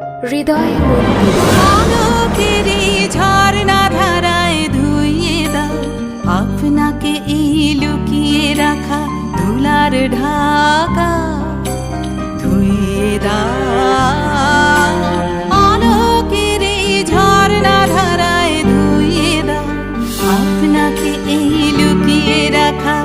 হৃদয় ঝর্ণা ধারায় ধুইয়ে দা আপনাকে এই লুকিয়ে রাখা ধুলার ঢাকা ধুইয়ে দাও। আলোকের ঝর্ণা ধারায় ধুইয়ে দাও। আপনাকে এই লুকিয়ে রাখা